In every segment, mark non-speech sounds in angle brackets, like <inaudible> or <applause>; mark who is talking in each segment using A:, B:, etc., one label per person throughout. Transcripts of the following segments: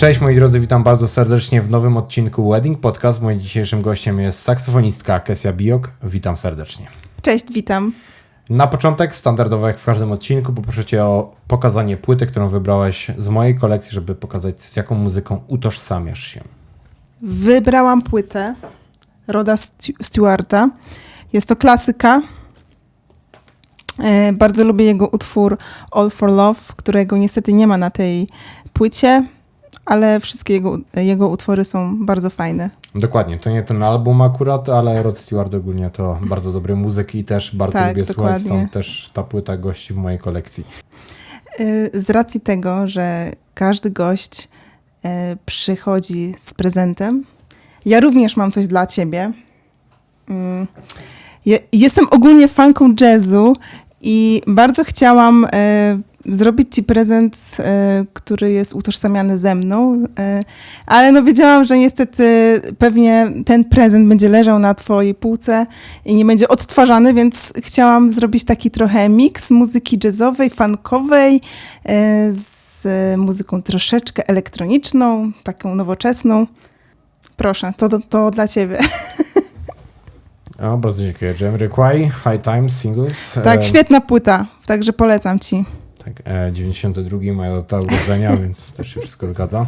A: Cześć moi drodzy, witam bardzo serdecznie w nowym odcinku Wedding Podcast. Moim dzisiejszym gościem jest saksofonistka Kesia Biok. Witam serdecznie.
B: Cześć, witam.
A: Na początek, standardowo jak w każdym odcinku, poproszę Cię o pokazanie płyty, którą wybrałeś z mojej kolekcji, żeby pokazać z jaką muzyką utożsamiasz się.
B: Wybrałam płytę Roda Stewarta. Jest to klasyka. E, bardzo lubię jego utwór All for Love, którego niestety nie ma na tej płycie, ale wszystkie jego, jego utwory są bardzo fajne.
A: Dokładnie, to nie ten album akurat, ale Rod Stewart ogólnie to bardzo dobry muzyk i też bardzo
B: Tak,
A: lubię słuchać,
B: dokładnie.
A: stąd też ta płyta gości w mojej kolekcji.
B: E, Z racji tego, że każdy gość e, przychodzi z prezentem, ja również mam coś dla ciebie. Mm, je- Jestem ogólnie fanką jazzu i bardzo chciałam e, zrobić ci prezent, e, który jest utożsamiany ze mną, e, ale no wiedziałam, że niestety pewnie ten prezent będzie leżał na twojej półce i nie będzie odtwarzany, więc chciałam zrobić taki trochę miks muzyki jazzowej, funkowej e, z muzyką troszeczkę elektroniczną, taką nowoczesną. Proszę, to, to, dla ciebie.
A: O, bardzo dziękuję. Jamiroquai, High Times, Singles.
B: Tak, świetna płyta, także polecam ci.
A: Tak, e, 92 moja data urodzenia, <laughs> więc też się wszystko zgadza.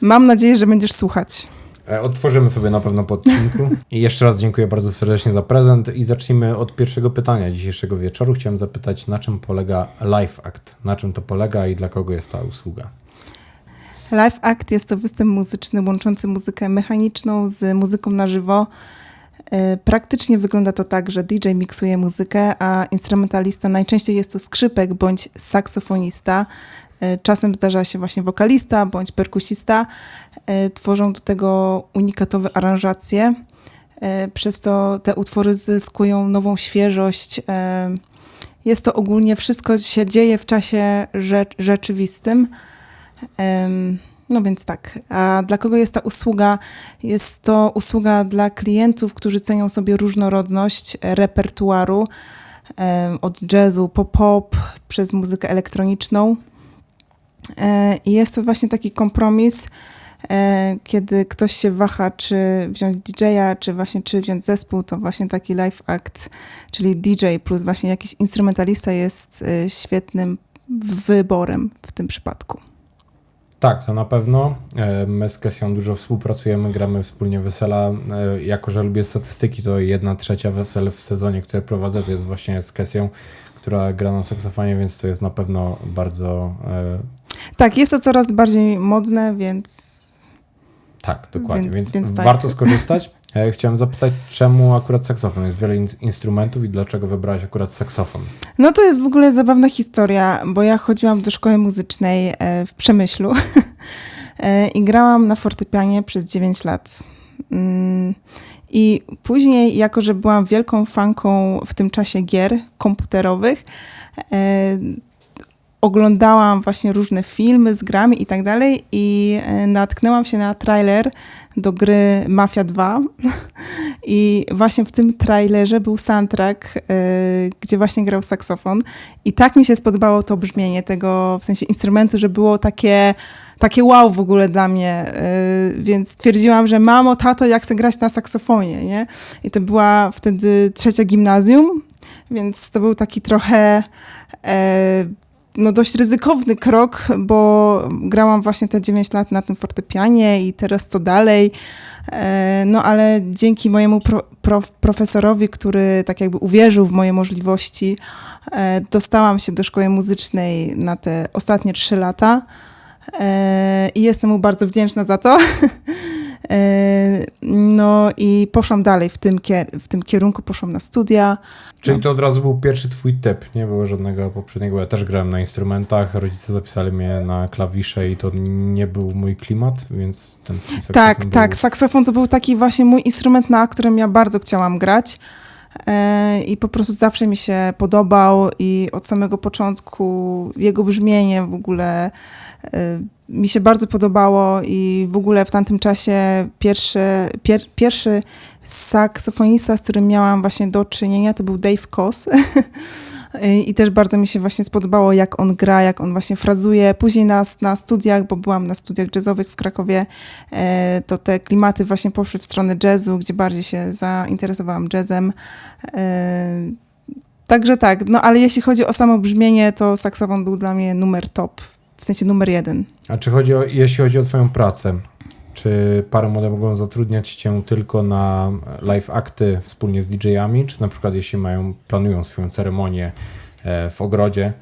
B: Mam nadzieję, że będziesz słuchać.
A: E, Otworzymy sobie na pewno po odcinku. I jeszcze raz dziękuję bardzo serdecznie za prezent i zacznijmy od pierwszego pytania dzisiejszego wieczoru. Chciałem zapytać, na czym polega Live Act? Na czym to polega i dla kogo jest ta usługa?
B: Live Act jest to występ muzyczny łączący muzykę mechaniczną z muzyką na żywo. E, Praktycznie wygląda to tak, że DJ miksuje muzykę, a instrumentalista najczęściej jest to skrzypek bądź saksofonista. E, Czasem zdarza się właśnie wokalista bądź perkusista. E, Tworzą do tego unikatowe aranżacje, przez co te utwory zyskują nową świeżość. Jest to ogólnie wszystko się dzieje w czasie rzecz, rzeczywistym. No więc tak, a dla kogo jest ta usługa? Jest to usługa dla klientów, którzy cenią sobie różnorodność repertuaru od jazzu po pop, przez muzykę elektroniczną. E, I jest to właśnie taki kompromis, e, kiedy ktoś się waha, czy wziąć DJ-a, czy właśnie czy wziąć zespół, to właśnie taki live act, czyli DJ plus właśnie jakiś instrumentalista jest e, świetnym wyborem w tym przypadku.
A: Tak, to na pewno. E, My z Kesią dużo współpracujemy, gramy wspólnie wesela. E, Jako, że lubię statystyki, to jedna trzecia wesel w sezonie, które prowadzę, to jest właśnie z Kesią, która gra na saksofonie, więc to jest na pewno bardzo... e,
B: Tak, jest to coraz bardziej modne, więc
A: Tak, dokładnie,
B: Więc-
A: więc,
B: więc tak.
A: warto skorzystać. Chciałem zapytać, czemu akurat saksofon? Jest wiele in- instrumentów i dlaczego wybrałeś akurat saksofon?
B: no to jest w ogóle zabawna historia, bo ja chodziłam do szkoły muzycznej e, w Przemyślu <laughs> e, i grałam na fortepianie przez 9 lat. Mm, I później, jako że byłam wielką fanką w tym czasie gier komputerowych, e, oglądałam właśnie różne filmy z grami i tak dalej i e, natknęłam się na trailer do gry Mafia 2 <laughs> i właśnie w tym trailerze był soundtrack, e, gdzie właśnie grał saksofon. I tak mi się spodobało to brzmienie tego, w sensie instrumentu, że było takie takie wow w ogóle dla mnie, y, więc stwierdziłam, że mamo, tato, jak chcę grać na saksofonie, nie? I to była wtedy trzecia gimnazjum, więc to był taki trochę e, no dość ryzykowny krok, bo grałam właśnie te 9 lat na tym fortepianie i teraz co dalej. E, no ale dzięki mojemu pro, prof, profesorowi, który tak jakby uwierzył w moje możliwości, e, dostałam się do szkoły muzycznej na te ostatnie 3 lata. E, I jestem mu bardzo wdzięczna za to. <laughs> E, No i poszłam dalej w tym, w tym kierunku, poszłam na studia.
A: Czyli to od razu był pierwszy twój typ, nie było żadnego poprzedniego. Ja też grałem na instrumentach, rodzice zapisali mnie na klawisze i to nie był mój klimat, więc ten saksofon
B: Tak,
A: był...
B: tak. Saksofon to był taki właśnie mój instrument, na którym ja bardzo chciałam grać. E, I po prostu zawsze mi się podobał i od samego początku jego brzmienie w ogóle e, mi się bardzo podobało i w ogóle w tamtym czasie pierwszy, pier, pierwszy saksofonista, z którym miałam właśnie do czynienia, to był Dave Koss. <laughs> I też bardzo mi się właśnie spodobało, jak on gra, jak on właśnie frazuje. Później na, na studiach, bo byłam na studiach jazzowych w Krakowie, e, to te klimaty właśnie poszły w stronę jazzu, gdzie bardziej się zainteresowałam jazzem. E, Także tak, no ale jeśli chodzi o samo brzmienie, to saksofon był dla mnie numer top, w sensie numer jeden.
A: A czy chodzi o, jeśli chodzi o twoją pracę, czy pary młode mogą zatrudniać cię tylko na live akty wspólnie z DJ-ami, czy na przykład jeśli mają, planują swoją ceremonię e, w ogrodzie,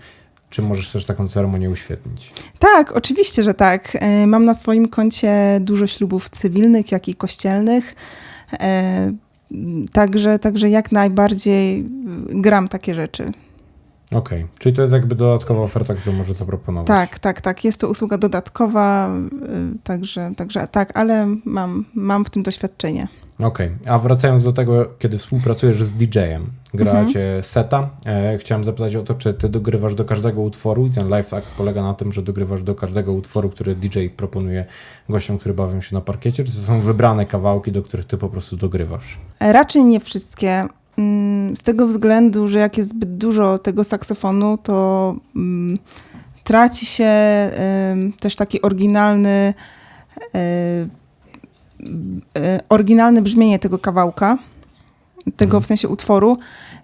A: czy możesz też taką ceremonię uświetnić?
B: Tak, oczywiście, że tak. E, Mam na swoim koncie dużo ślubów cywilnych, jak i kościelnych. E, Także, także jak najbardziej gram takie rzeczy.
A: Okej, czyli to jest jakby dodatkowa oferta, którą możesz zaproponować.
B: Tak, tak, tak. Jest to usługa dodatkowa, y, także, także tak, ale mam, mam w tym doświadczenie.
A: Okej, a wracając do tego, kiedy współpracujesz z DJ-em, gracie seta, e, chciałem zapytać o to, czy ty dogrywasz do każdego utworu i ten live act polega na tym, że dogrywasz do każdego utworu, który DJ proponuje gościom, którzy bawią się na parkiecie, czy to są wybrane kawałki, do których ty po prostu dogrywasz?
B: E, Raczej nie wszystkie. Mm, Z tego względu, że jak jest zbyt dużo tego saksofonu, to mm, traci się też taki oryginalny, e, e, oryginalne brzmienie tego kawałka, tego w sensie utworu,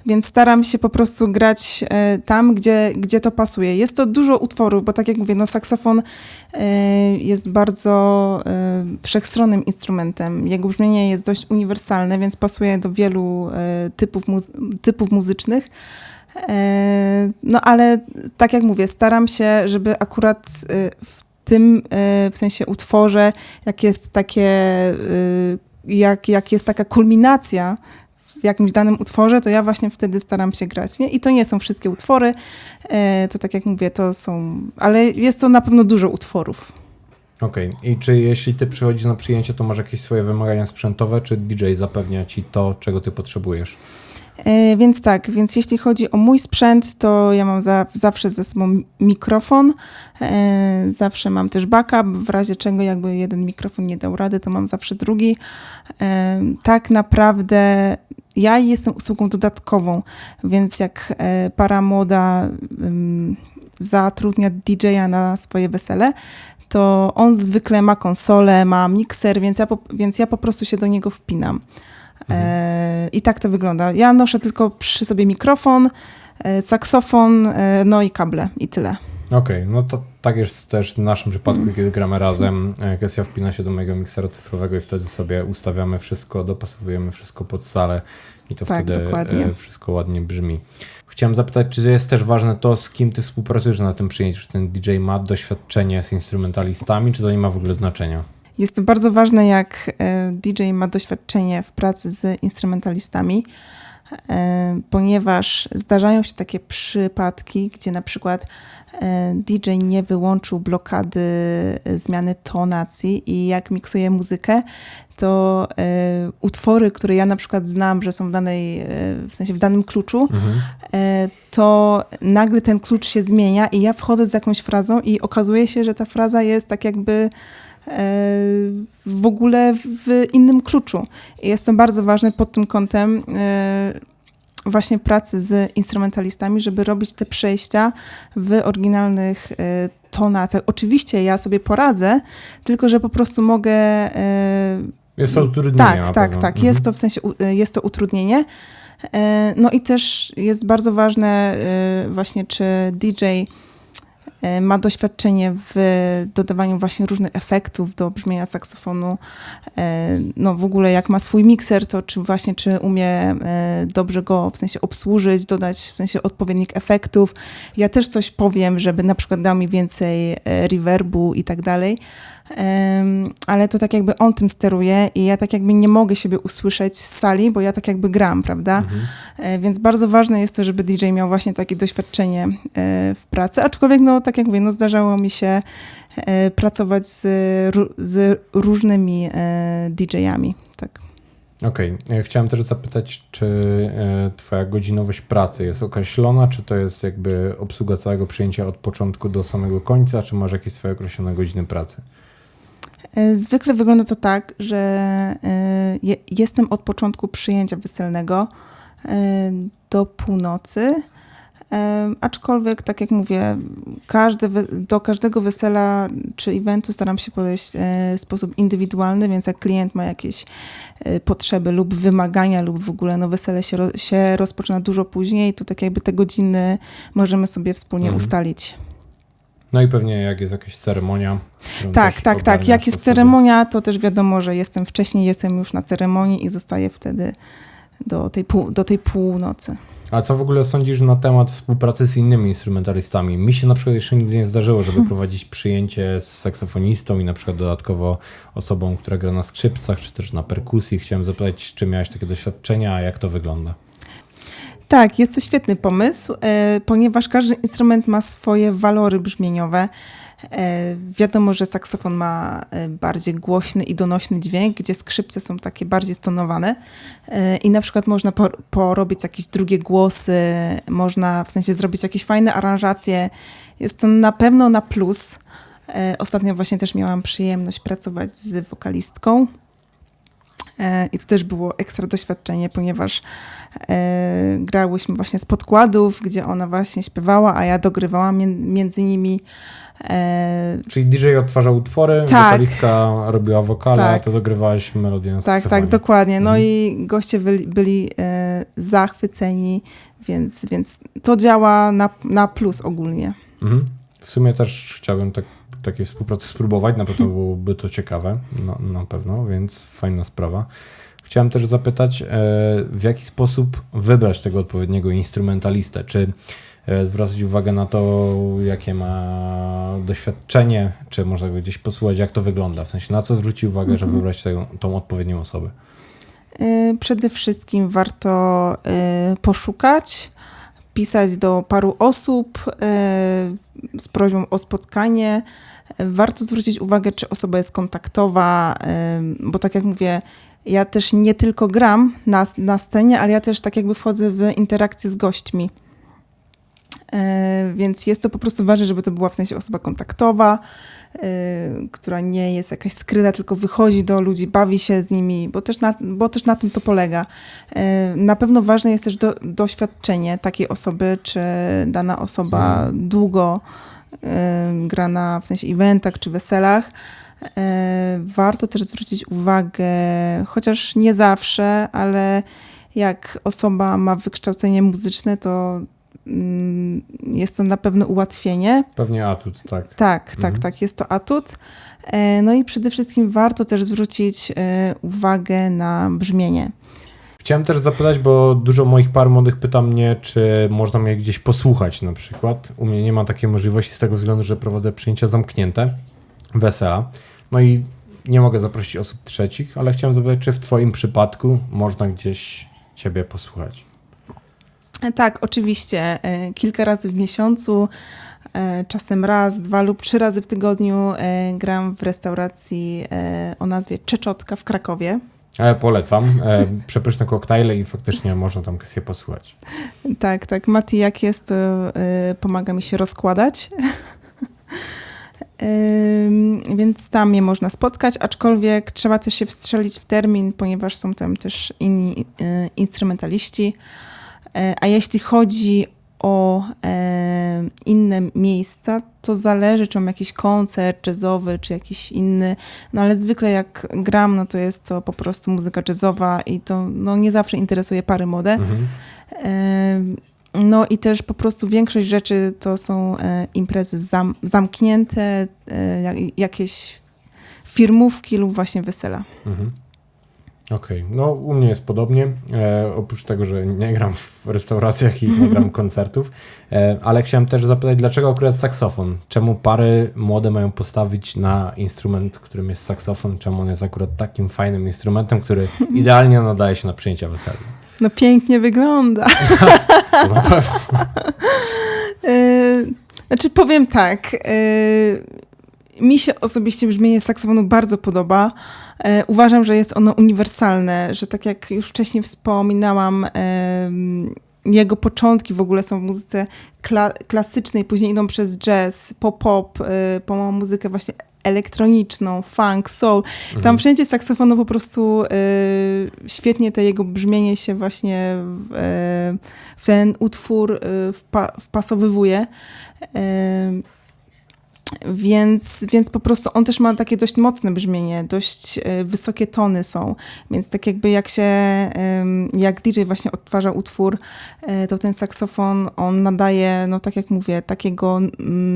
B: więc staram się po prostu grać e, tam, gdzie, gdzie to pasuje. Jest to dużo utworów, bo tak jak mówię, no saksofon e, jest bardzo e, wszechstronnym instrumentem. Jego brzmienie jest dość uniwersalne, więc pasuje do wielu typów, muzy- typów muzycznych. No ale tak jak mówię, staram się, żeby akurat w tym w sensie utworze, jak jest takie, jak, jak jest taka kulminacja jakimś danym utworze, to ja właśnie wtedy staram się grać. Nie? I to nie są wszystkie utwory, e, to tak jak mówię, to są, ale jest to na pewno dużo utworów.
A: Okej, i czy jeśli ty przychodzisz na przyjęcie, to masz jakieś swoje wymagania sprzętowe, czy DJ zapewnia ci to, czego ty potrzebujesz?
B: E, Więc tak, więc jeśli chodzi o mój sprzęt, to ja mam za, zawsze ze sobą mikrofon, e, zawsze mam też backup, w razie czego jakby jeden mikrofon nie dał rady, to mam zawsze drugi. E, Tak naprawdę ja jestem usługą dodatkową, więc jak e, para młoda zatrudnia DJ-a na swoje wesele, to on zwykle ma konsolę, ma mikser, więc ja po, więc ja po prostu się do niego wpinam. E, I tak to wygląda. Ja noszę tylko przy sobie mikrofon, e, saksofon, no i kable i tyle.
A: Okej, no to tak jest też w naszym przypadku, kiedy gramy razem. E, Kesja wpina się do mojego miksera cyfrowego i wtedy sobie ustawiamy wszystko, dopasowujemy wszystko pod salę i to
B: Tak,
A: wtedy
B: dokładnie.
A: e, wszystko ładnie brzmi. Chciałem zapytać, czy jest też ważne to, z kim ty współpracujesz na tym przyjęciu? Czy ten DJ ma doświadczenie z instrumentalistami, czy to nie ma w ogóle znaczenia?
B: Jest to bardzo ważne, jak e, DJ ma doświadczenie w pracy z instrumentalistami, ponieważ zdarzają się takie przypadki, gdzie na przykład DJ nie wyłączył blokady e, zmiany tonacji i jak miksuje muzykę, to e, utwory, które ja na przykład znam, że są w danej, e, w sensie w danym kluczu,
A: Mhm.
B: e, to nagle ten klucz się zmienia i ja wchodzę z jakąś frazą i okazuje się, że ta fraza jest tak jakby e, w ogóle w innym kluczu. I jest to bardzo ważne pod tym kątem e, właśnie pracy z instrumentalistami, żeby robić te przejścia w oryginalnych e, tonacjach. Oczywiście ja sobie poradzę, tylko że po prostu mogę e,
A: Jest to utrudnienie
B: tak, tak,
A: pewno.
B: tak.
A: Mhm.
B: Jest to w sensie, e, jest to utrudnienie. No i też jest bardzo ważne właśnie, czy DJ ma doświadczenie w dodawaniu właśnie różnych efektów do brzmienia saksofonu. E, No w ogóle jak ma swój mikser, to czy właśnie, czy umie e, dobrze go w sensie obsłużyć, dodać w sensie odpowiednich efektów. Ja też coś powiem, żeby na przykład dał mi więcej e, reverbu i tak dalej. Ale to tak jakby on tym steruje i ja tak jakby nie mogę siebie usłyszeć z sali, bo ja tak jakby gram, prawda?
A: Mhm.
B: E, Więc bardzo ważne jest to, żeby DJ miał właśnie takie doświadczenie e, w pracy, aczkolwiek no tak jak mówię, no zdarzało mi się e, pracować z, z różnymi DJ-ami, tak.
A: Okej, e, chciałem też zapytać, czy twoja godzinowość pracy jest określona, czy to jest jakby obsługa całego przyjęcia od początku do samego końca, czy masz jakieś swoje określone godziny pracy?
B: E, Zwykle wygląda to tak, że e, je, jestem od początku przyjęcia weselnego e, do północy. Aczkolwiek, tak jak mówię, każde, we- do każdego wesela czy eventu staram się podejść w sposób indywidualny, więc jak klient ma jakieś potrzeby lub wymagania lub w ogóle no, wesele się, się rozpoczyna dużo później, to tak jakby te godziny możemy sobie wspólnie
A: Mhm.
B: ustalić.
A: No i pewnie jak jest jakaś ceremonia.
B: Tak, tak, tak.
A: ogarniasz,
B: Jak jest ceremonia, to też wiadomo, że jestem wcześniej, jestem już na ceremonii i zostaję wtedy do tej, pół, do tej północy.
A: A co w ogóle sądzisz na temat współpracy z innymi instrumentalistami? Mi się na przykład jeszcze nigdy nie zdarzyło, żeby
B: Hmm.
A: prowadzić przyjęcie z saksofonistą i na przykład dodatkowo osobą, która gra na skrzypcach, czy też na perkusji. Chciałem zapytać, czy miałeś takie doświadczenia, a jak to wygląda?
B: Tak, jest to świetny pomysł, e, ponieważ każdy instrument ma swoje walory brzmieniowe. E, wiadomo, że saksofon ma e, bardziej głośny i donośny dźwięk, gdzie skrzypce są takie bardziej stonowane i na przykład można por- porobić jakieś drugie głosy, można w sensie zrobić jakieś fajne aranżacje. Jest to na pewno na plus. Ostatnio właśnie też miałam przyjemność pracować z wokalistką. E, I to też było ekstra doświadczenie, ponieważ e, grałyśmy właśnie z podkładów, gdzie ona właśnie śpiewała, a ja dogrywałam między nimi. E,
A: Czyli DJ odtwarzał utwory,
B: Tak.
A: wokalistka robiła wokale, a
B: Tak.
A: ty dogrywałeś melodię na
B: tak, tak, dokładnie. No
A: Mhm.
B: i goście byli, byli zachwyceni, więc, więc to działa na, na plus ogólnie.
A: Mhm. W sumie też chciałbym tak, takiej współpracy spróbować, na pewno byłoby to ciekawe, no, na pewno, więc fajna sprawa. Chciałem też zapytać, e, w jaki sposób wybrać tego odpowiedniego instrumentalistę? Czy e, zwracać uwagę na to, jakie ma doświadczenie, czy można go gdzieś posłuchać, jak to wygląda? W sensie, na co zwrócić uwagę, żeby wybrać tę, tą odpowiednią osobę?
B: E, Przede wszystkim warto poszukać, pisać do paru osób z prośbą o spotkanie. Warto zwrócić uwagę, czy osoba jest kontaktowa, bo tak jak mówię, ja też nie tylko gram na, na scenie, ale ja też tak jakby wchodzę w interakcję z gośćmi. E, Więc jest to po prostu ważne, żeby to była w sensie osoba kontaktowa, e, która nie jest jakaś skryta, tylko wychodzi do ludzi, bawi się z nimi, bo też na, bo też na tym to polega. E, Na pewno ważne jest też do, doświadczenie takiej osoby, czy dana osoba długo e, gra na w sensie eventach czy weselach. Warto też zwrócić uwagę, chociaż nie zawsze, ale jak osoba ma wykształcenie muzyczne, to mm, jest to na pewno ułatwienie.
A: Pewnie atut, tak.
B: Tak, tak,
A: Mhm.
B: tak, jest to atut. E, No i przede wszystkim warto też zwrócić e, uwagę na brzmienie.
A: Chciałem też zapytać, bo dużo moich par młodych pyta mnie, czy można mnie gdzieś posłuchać na przykład. U mnie nie ma takiej możliwości z tego względu, że prowadzę przyjęcia zamknięte, wesela. No i nie mogę zaprosić osób trzecich, ale chciałem zapytać, czy w Twoim przypadku można gdzieś Ciebie posłuchać?
B: E, Tak, oczywiście. e, Kilka razy w miesiącu, e, czasem raz, dwa lub trzy razy w tygodniu gram w restauracji o nazwie Czeczotka w Krakowie.
A: E, polecam. E, przepyszne koktajle i faktycznie można tam kwestię posłuchać.
B: Tak, tak. Mati jak jest, to e, pomaga mi się rozkładać. Ym, Więc tam je można spotkać, aczkolwiek trzeba też się wstrzelić w termin, ponieważ są tam też inni e, instrumentaliści. E, A jeśli chodzi o e, inne miejsca, to zależy, czy mam jakiś koncert jazzowy, czy jakiś inny. No ale zwykle jak gram, no to jest to po prostu muzyka jazzowa i to no, nie zawsze interesuje pary młode.
A: Mhm.
B: Em, No i też po prostu większość rzeczy to są e, imprezy zam, zamknięte, e, jak, jakieś firmówki lub właśnie wesela.
A: Mhm. Okej, no u mnie jest podobnie. E, oprócz tego, że nie gram w restauracjach i nie gram <laughs> koncertów, e, ale chciałem też zapytać, dlaczego akurat saksofon? Czemu pary młode mają postawić na instrument, którym jest saksofon? Czemu on jest akurat takim fajnym instrumentem, który <laughs> idealnie nadaje się na przyjęcia weselne?
B: No pięknie wygląda. <laughs> E, Znaczy powiem tak, e, mi się osobiście brzmienie saksofonu bardzo podoba. E, Uważam, że jest ono uniwersalne, że tak jak już wcześniej wspominałam, jego początki w ogóle są w muzyce kla- klasycznej, później idą przez jazz, pop-pop, e, po muzykę właśnie elektroniczną, funk, soul. Tam
A: Mhm.
B: wszędzie saksofonu po prostu y, świetnie to jego brzmienie się właśnie w, w ten utwór wpa, wpasowywuje. Y, więc, więc po prostu on też ma takie dość mocne brzmienie, dość e, wysokie tony są, więc tak jakby jak się, jak DJ właśnie odtwarza utwór, e, to ten saksofon, on nadaje, no tak jak mówię, takiego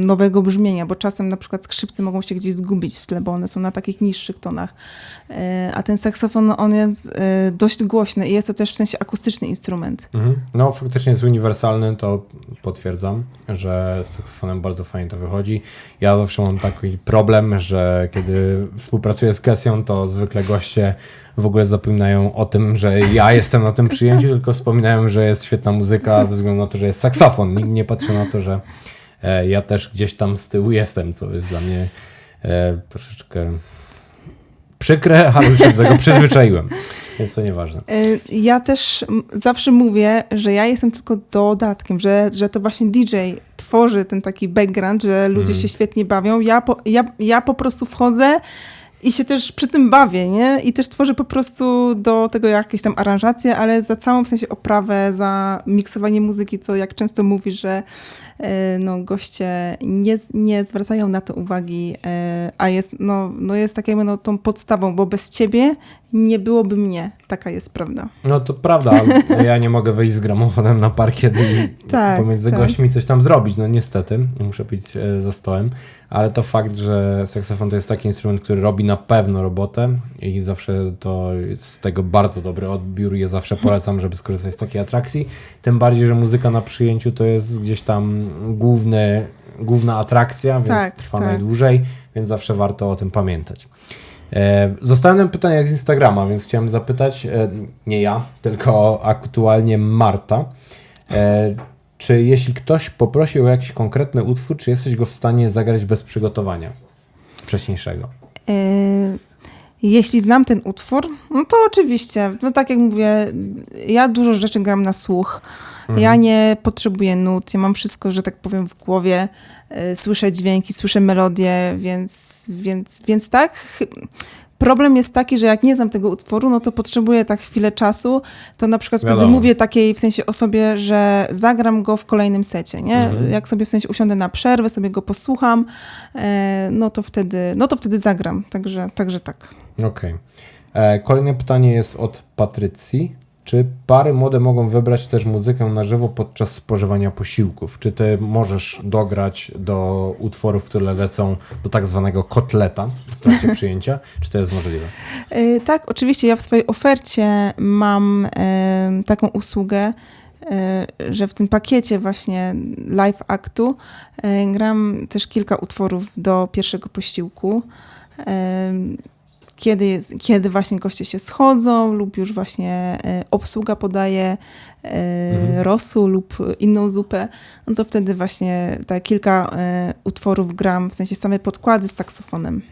B: nowego brzmienia, bo czasem na przykład skrzypce mogą się gdzieś zgubić w tle, bo one są na takich niższych tonach, E, a ten saksofon, on jest dość głośny i jest to też w sensie akustyczny instrument.
A: Mhm. No, faktycznie jest uniwersalny, to potwierdzam, że z saksofonem bardzo fajnie to wychodzi. Ja zawsze mam taki problem, że kiedy współpracuję z Kessią, to zwykle goście w ogóle zapominają o tym, że ja jestem na tym przyjęciu, <laughs> tylko wspominają, że jest świetna muzyka ze względu na to, że jest saksofon. Nikt nie patrzy na to, że e, ja też gdzieś tam z tyłu jestem, co jest dla mnie e, troszeczkę przykre, <laughs> ale już się do tego przyzwyczaiłem, więc to nieważne.
B: Y, Ja też zawsze mówię, że ja jestem tylko dodatkiem, że, że to właśnie DJ tworzy ten taki background, że ludzie
A: Mhm.
B: się świetnie bawią. Ja po, ja, ja po prostu wchodzę i się też przy tym bawię, nie? I też tworzę po prostu do tego jakieś tam aranżacje, ale za całą w sensie oprawę, za miksowanie muzyki, co jak często mówisz, że no, goście nie, nie zwracają na to uwagi, e, a jest, no, no jest tak jakby no, tą podstawą, bo bez ciebie nie byłoby mnie. Taka jest prawda.
A: No to prawda, <laughs> ja nie mogę wyjść z gramofonem na parkiet i
B: Tak,
A: pomiędzy
B: tak.
A: gośćmi coś tam zrobić. No niestety, muszę być e, za stołem, ale to fakt, że saksofon to jest taki instrument, który robi na pewno robotę i zawsze to jest z tego bardzo dobry odbiór. Ja zawsze polecam, żeby skorzystać z takiej atrakcji. Tym bardziej, że muzyka na przyjęciu to jest gdzieś tam główny, główna atrakcja, więc
B: Tak,
A: trwa
B: tak.
A: najdłużej, więc zawsze warto o tym pamiętać. E, Zostały nam pytania z Instagrama, więc chciałem zapytać, e, nie ja, tylko aktualnie Marta, e, czy jeśli ktoś poprosił o jakiś konkretny utwór, czy jesteś go w stanie zagrać bez przygotowania wcześniejszego?
B: E, Jeśli znam ten utwór, no to oczywiście. No tak jak mówię, ja dużo rzeczy gram na słuch. Ja nie potrzebuję nut, ja mam wszystko, że tak powiem, w głowie. E, Słyszę dźwięki, słyszę melodię, więc, więc, więc tak. Problem jest taki, że jak nie znam tego utworu, no to potrzebuję tak chwilę czasu, to na przykład wtedy
A: Wiadomo.
B: mówię takiej w sensie osobie, że zagram go w kolejnym secie, nie?
A: Mhm.
B: Jak sobie w sensie usiądę na przerwę, sobie go posłucham, e, no to wtedy, no to wtedy zagram, także, także tak.
A: Okej. E, Kolejne pytanie jest od Patrycji. Czy pary młode mogą wybrać też muzykę na żywo podczas spożywania posiłków? Czy ty możesz dograć do utworów, które lecą do tak zwanego kotleta w trakcie <laughs> przyjęcia? Czy to jest możliwe?
B: E, Tak, oczywiście ja w swojej ofercie mam taką usługę, e, że w tym pakiecie właśnie live aktu e, gram też kilka utworów do pierwszego posiłku. Kiedy, jest, kiedy właśnie goście się schodzą lub już właśnie e, obsługa podaje e,
A: Mhm.
B: rosół lub inną zupę, no to wtedy właśnie tak kilka e, utworów gram, w sensie same podkłady z saksofonem.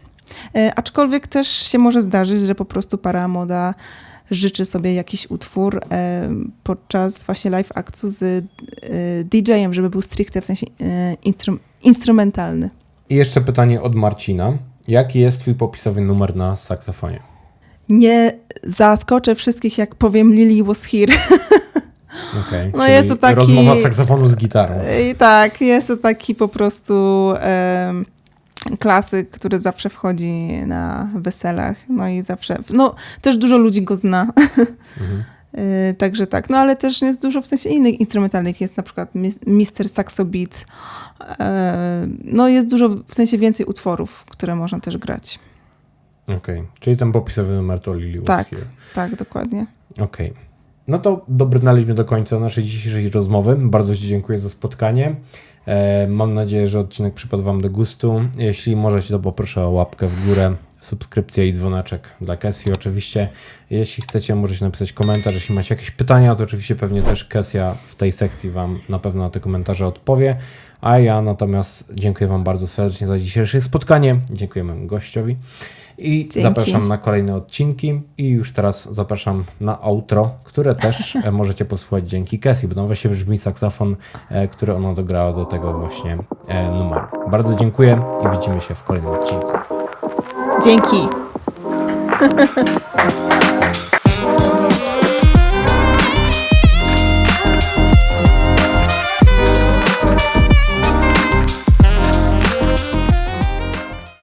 B: Aczkolwiek też się może zdarzyć, że po prostu para młoda życzy sobie jakiś utwór e, podczas właśnie live aktu z e, DJ-em, żeby był stricte w sensie e, instrum, instrumentalny.
A: I jeszcze pytanie od Marcina. Jaki jest twój popisowy numer na saksofonie?
B: Nie zaskoczę wszystkich, jak powiem Lily was here. <laughs>
A: Okay.
B: No jest to taki-
A: Rozmowa saksofonu z gitarą.
B: I tak, jest to taki po prostu klasyk, który zawsze wchodzi na weselach. No i zawsze, no też dużo ludzi go zna.
A: Mhm. <laughs>
B: Y, Także tak, no ale też jest dużo w sensie innych instrumentalnych. Jest na przykład Mis- Mr. Saxo Beat. E, No jest dużo w sensie więcej utworów, które można też grać.
A: Okej, czyli ten popisowy numer to Lily
B: Tak. Tak, dokładnie.
A: Okej. No to dobrnęliśmy do końca naszej dzisiejszej rozmowy. Bardzo Ci dziękuję za spotkanie. E, mam nadzieję, że odcinek przypadł Wam do gustu. Jeśli możecie, to poproszę o łapkę w górę, subskrypcję i dzwoneczek dla Kesji oczywiście. Jeśli chcecie, możecie napisać komentarz. Jeśli macie jakieś pytania, to oczywiście pewnie też Kesja w tej sekcji Wam na pewno na te komentarze odpowie. A ja natomiast dziękuję Wam bardzo serdecznie za dzisiejsze spotkanie. Dziękujemy gościowi. I
B: Dzięki.
A: zapraszam na kolejne odcinki i już teraz zapraszam na outro, które też <laughs> e, możecie posłuchać dzięki Cassie, bo tam właśnie brzmi saksofon, e, który ona dograła do tego właśnie e, numeru. Bardzo dziękuję i widzimy się w kolejnym odcinku.
B: Dzięki. <laughs>